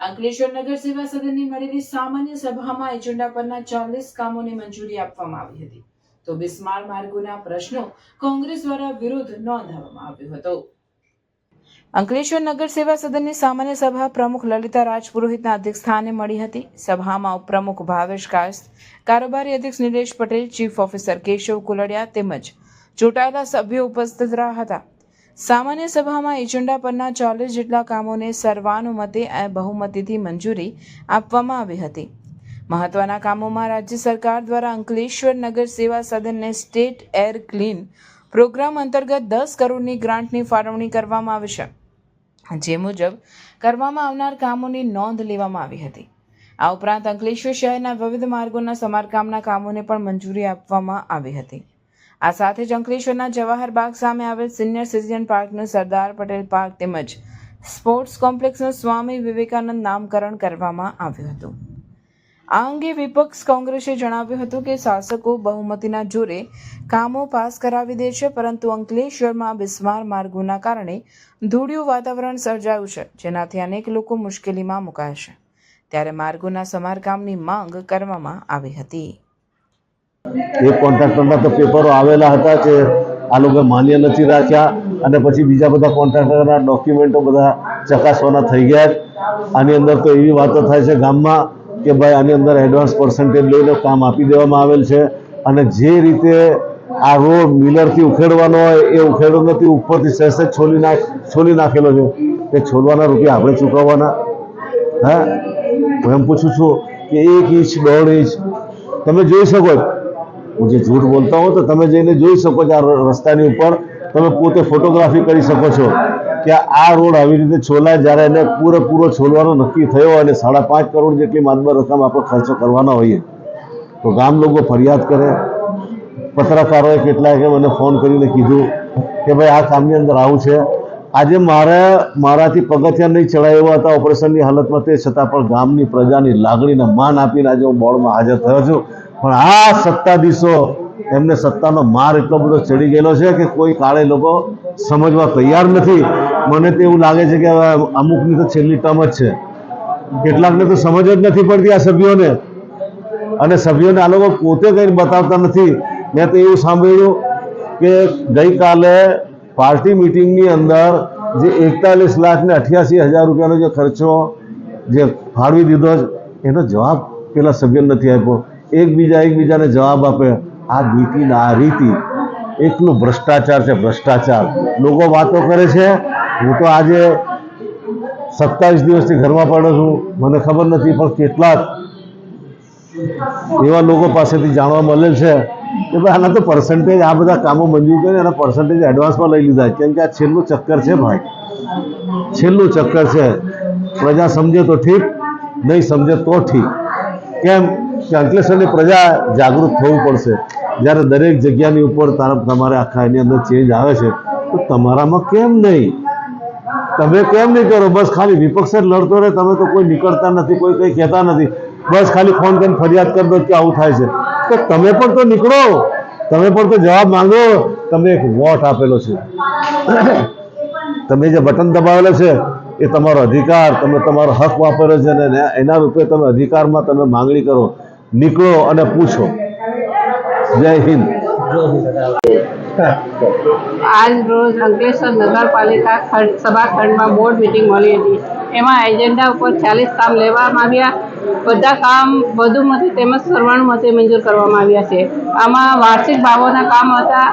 અંકલેશ્વર નગર સેવા સદનની મળેલી સામાન્ય સભામાં એજન્ડા પરના ચાલીસ કામોને મંજૂરી આપવામાં આવી હતી. તો બિસ્માર માર્ગોના પ્રશ્નો કોંગ્રેસ દ્વારા વિરોધ નોંધાવવામાં આવ્યો હતો. અંકલેશ્વર નગર સેવા સદનની સામાન્ય સભા પ્રમુખ લલિતા રાજપુરોહિતના અધ્યક્ષ સ્થાને મળી હતી. સભામાં ઉપપ્રમુખ ભાવેશ કાસ્ત, કારોબારી અધ્યક્ષ નિલેશ પટેલ, ચીફ ઓફિસર કેશવ કુલડિયા તેમજ ચૂંટાયેલા સભ્યો ઉપસ્થિત રહ્યા હતા. સામાન્ય સભામાં એજન્ડા પરના ચાલીસ જેટલા કામોને સર્વાનુમતે બહુમતીથી મંજૂરી આપવામાં આવી હતી. મહત્વના કામોમાં રાજ્ય સરકાર દ્વારા અંકલેશ્વર નગર સેવા સદનને સ્ટેટ એર ક્લીન પ્રોગ્રામ અંતર્ગત દસ કરોડની ગ્રાન્ટની ફાળવણી કરવામાં આવી છે. જે મુજબ કરવામાં આવનાર કામોની નોંધ લેવામાં આવી હતી. આ ઉપરાંત અંકલેશ્વર શહેરના વિવિધ માર્ગોના સમારકામના કામોને પણ મંજૂરી આપવામાં આવી હતી. આ સાથે જ અંકલેશ્વરના જવાહર બાગ સામે આવેલ સિનિયર સિટીઝન પાર્કનું સરદાર પટેલ પાર્ક તેમજ સ્પોર્ટ્સ કોમ્પ્લેક્સનું સ્વામી વિવેકાનંદ નામકરણ કરવામાં આવ્યું હતું. આ અંગે વિપક્ષ કોંગ્રેસે જણાવ્યું હતું કે શાસકો બહુમતીના જોરે કામો પાસ કરાવી દે છે, પરંતુ અંકલેશ્વરમાં બિસ્માર માર્ગોના કારણે ધૂળિયું વાતાવરણ સર્જાયું છે, જેનાથી અનેક લોકો મુશ્કેલીમાં મુકાયા છે. ત્યારે માર્ગોના સમારકામની માંગ કરવામાં આવી હતી. એક કોન્ટ્રાક્ટરના તો પેપરો આવેલા હતા કે આ લોકો માન્ય નથી રાખ્યા અને પછી બીજા બધા કોન્ટ્રાક્ટરના ડોક્યુમેન્ટો બધા ચકાસવાના થઈ ગયા આની અંદર તો એવી વાતો થાય છે ગામમાં કે ભાઈ આની અંદર એડવાન્સ પર્સન્ટેજ લઈને કામ આપી દેવામાં આવેલ છે અને જે રીતે આ રોડ મિલરથી ઉખેડવાનો હોય એ ઉખેડો નથી, ઉપરથી સહેજ છોલી નાખ, છોલી નાખેલો છે. એ છોલવાના રૂપિયા આપણે ચૂકવવાના? હા? હું એમ પૂછું છું કે એક ઇંચ, દોઢ ઇંચ, તમે જોઈ શકો હું જે જૂઠ બોલતા હોઉં તો તમે જઈને જોઈ શકો છો આ રસ્તાની ઉપર. તમે પોતે ફોટોગ્રાફી કરી શકો છો કે આ રોડ આવી રીતે છોલાય જ્યારે એને પૂરેપૂરો છોલવાનો નક્કી થયો અને સાડા પાંચ કરોડ જેટલી માનબર રકમ આપણે ખર્ચો કરવાના હોઈએ. તો ગામ લોકો ફરિયાદ કરે. પત્રકારોએ કેટલાકે મને ફોન કરીને કીધું કે ભાઈ આ કામની અંદર આવું છે. આજે મારે મારાથી પગથિયા નહીં ચડાય એવા હતા. ઓપરેશનની હાલતમાં તે છતાં પણ ગામની પ્રજાની લાગણીને માન આપીને આજે હું બોર્ડમાં હાજર થયો છું. પણ આ સત્તાધીશો એમને સત્તાનો માર એટલો બધો ચડી ગયેલો છે કે કોઈ કાળે લોકો સમજવા તૈયાર નથી. મને તો એવું લાગે છે કે અમુકની તો છેલ્લી ટર્મ જ છે. કેટલાકને તો સમજ જ નથી પડતી આ સભ્યોને. અને સભ્યોને આ લોકો પોતે કંઈ બતાવતા નથી. મેં તો એવું સાંભળ્યું કે ગઈકાલે પાર્ટી મિટિંગની અંદર જે એકતાલીસ લાખ ને અઠ્યાસી હજાર રૂપિયાનો જે ખર્ચો જે ફાળવી દીધો એનો જવાબ પેલા સભ્યને નથી આપ્યો. એકબીજા એકબીજાને જવાબ આપે. આ નીતિ આ રીતિ એટલું ભ્રષ્ટાચાર છે ભ્રષ્ટાચાર. લોકો વાતો કરે છે, હું તો આજે સત્તાવીસ દિવસથી ઘરમાં પડ્યો છું, મને ખબર નથી, પણ કેટલાક એવા લોકો પાસેથી જાણવા મળેલ છે કે ભાઈ આના તો પર્સન્ટેજ આ બધા કામો મંજૂર કરીને એના પર્સન્ટેજ એડવાન્સમાં લઈ લીધા. કેમ કે આ છેલ્લું ચક્કર છે ભાઈ. છેલ્લું ચક્કર છે. પ્રજા સમજે તો ઠીક, નહીં સમજે તો ઠીક. કેમ? કે અંકલેશ્વરની પ્રજા જાગૃત થવું પડશે. જ્યારે દરેક જગ્યાની ઉપર તમારે આખા એની અંદર ચેન્જ આવે છે, તો તમારામાં કેમ નહીં? તમે કેમ નહીં કરો? બસ ખાલી વિપક્ષ જ લડતો રહે, તમે તો કોઈ નીકળતા નથી, કોઈ કંઈ કહેતા નથી. બસ ખાલી ફોન કરીને ફરિયાદ કરી દો કે આવું થાય છે. તો તમે પણ તો નીકળો. તમે પણ તો જવાબ માંગો. તમે એક વોટ આપેલો છે. તમે જે બટન દબાવેલો છે, એ તમારો અધિકાર. તમે તમારો હક વાપર્યો છે ને એના રૂપે તમે અધિકારમાં તમે માંગણી કરો. નીકળો અને પૂછો. જય હિન્દ. આજ રોજ અંકલેશ્વર નગરપાલિકા ખંડ, સભાખંડમાં બોર્ડ મિટિંગ મળી હતી. એમાં એજન્ડા ઉપર ચાલીસ કામ લેવામાં આવ્યા. બધા કામ વધુ મતે તેમજ સર્વાનુમતે મંજૂર કરવામાં આવ્યા છે. આમાં વાર્ષિક ભાવોના કામ હતા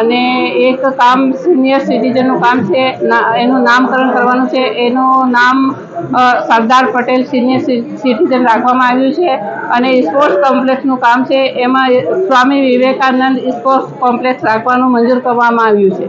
અને એક કામ સિનિયર સિટીઝનનું કામ છે. એનું નામકરણ કરવાનું છે. એનું નામ સરદાર પટેલ સિનિયર સિટીઝન રાખવામાં આવ્યું છે અને સ્પોર્ટ્સ કોમ્પ્લેક્સનું કામ છે. એમાં સ્વામી વિવેકાનંદ સ્પોર્ટ્સ કોમ્પ્લેક્સ રાખવાનું મંજૂર કરવામાં આવ્યું છે.